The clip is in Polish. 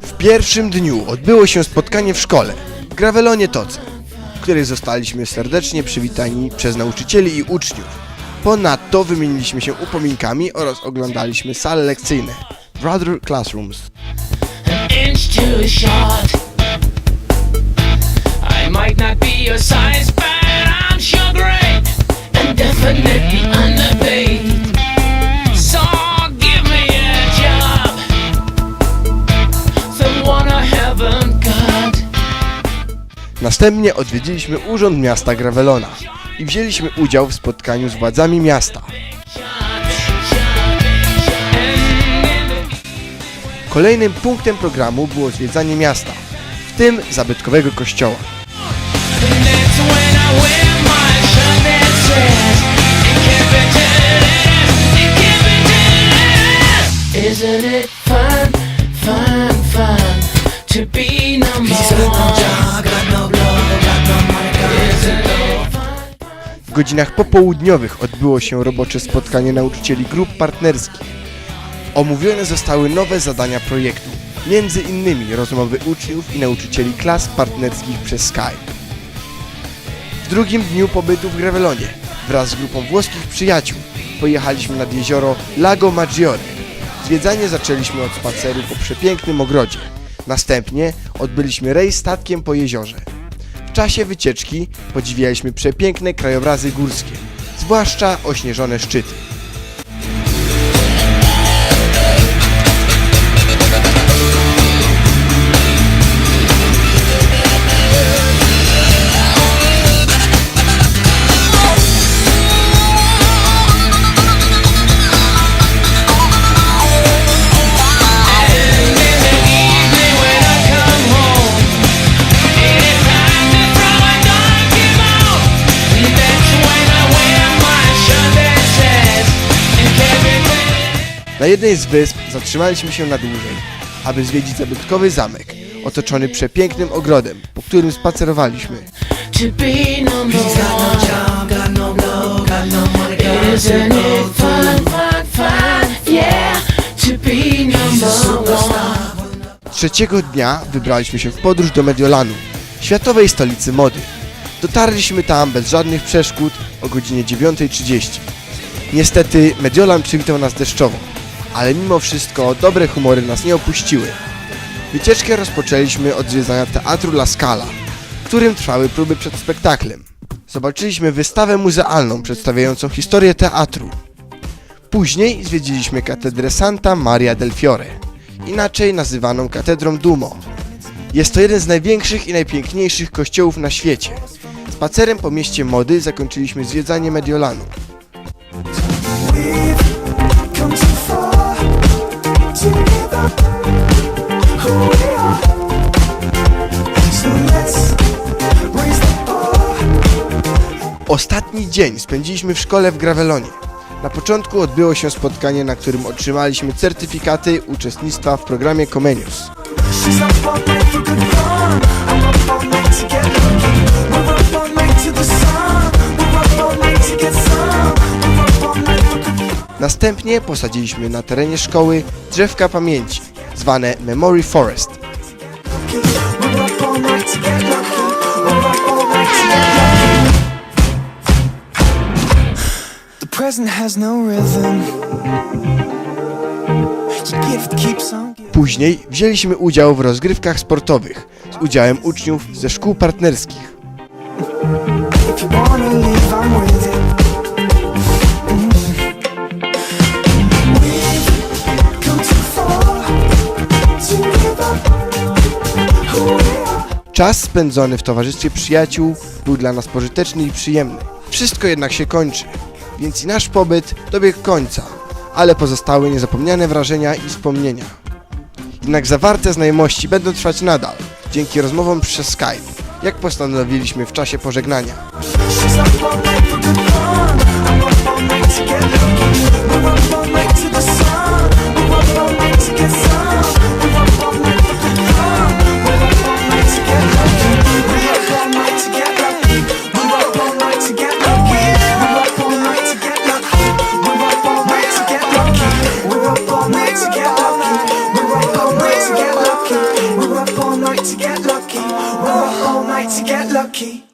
W pierwszym dniu odbyło się spotkanie w szkole, w Gravelonie Toce, w której zostaliśmy serdecznie przywitani przez nauczycieli i uczniów. Ponadto wymieniliśmy się upominkami oraz oglądaliśmy sale lekcyjne, Brother Classrooms. An inch. Następnie odwiedziliśmy Urząd Miasta Gravelona i wzięliśmy udział w spotkaniu z władzami miasta. Kolejnym punktem programu było zwiedzanie miasta, w tym zabytkowego kościoła. Isn't it fun, fun, fun to be number one? Godzinach popołudniowych odbyło się robocze spotkanie nauczycieli grup partnerskich. Omówione zostały nowe zadania projektu, między innymi rozmowy uczniów i nauczycieli klas partnerskich przez Skype. W drugim dniu pobytu w Gravelonie wraz z grupą włoskich przyjaciół pojechaliśmy nad jezioro Lago Maggiore. Zwiedzanie zaczęliśmy od spaceru po przepięknym ogrodzie. Następnie odbyliśmy rejs statkiem po jeziorze. Czasie wycieczki podziwialiśmy przepiękne krajobrazy górskie, zwłaszcza ośnieżone szczyty. Na jednej z wysp zatrzymaliśmy się na dłużej, aby zwiedzić zabytkowy zamek, otoczony przepięknym ogrodem, po którym spacerowaliśmy. Trzeciego dnia wybraliśmy się w podróż do Mediolanu, światowej stolicy mody. Dotarliśmy tam bez żadnych przeszkód o godzinie 9.30. Niestety Mediolan przywitał nas deszczowo, ale mimo wszystko dobre humory nas nie opuściły. Wycieczkę rozpoczęliśmy od zwiedzania Teatru La Scala, w którym trwały próby przed spektaklem. Zobaczyliśmy wystawę muzealną przedstawiającą historię teatru. Później zwiedziliśmy katedrę Santa Maria del Fiore, inaczej nazywaną katedrą Dumo. Jest to jeden z największych i najpiękniejszych kościołów na świecie. Spacerem po mieście mody zakończyliśmy zwiedzanie Mediolanu. Ostatni dzień spędziliśmy w szkole w Gravelonie. Na początku odbyło się spotkanie, na którym otrzymaliśmy certyfikaty uczestnictwa w programie Comenius. Następnie posadziliśmy na terenie szkoły drzewka pamięci, zwane Memory Forest. Później wzięliśmy udział w rozgrywkach sportowych z udziałem uczniów ze szkół partnerskich. Czas spędzony w towarzystwie przyjaciół był dla nas pożyteczny i przyjemny. Wszystko jednak się kończy, więc i nasz pobyt dobiegł końca, ale pozostały niezapomniane wrażenia i wspomnienia. Jednak zawarte znajomości będą trwać nadal, dzięki rozmowom przez Skype, jak postanowiliśmy w czasie pożegnania. I'm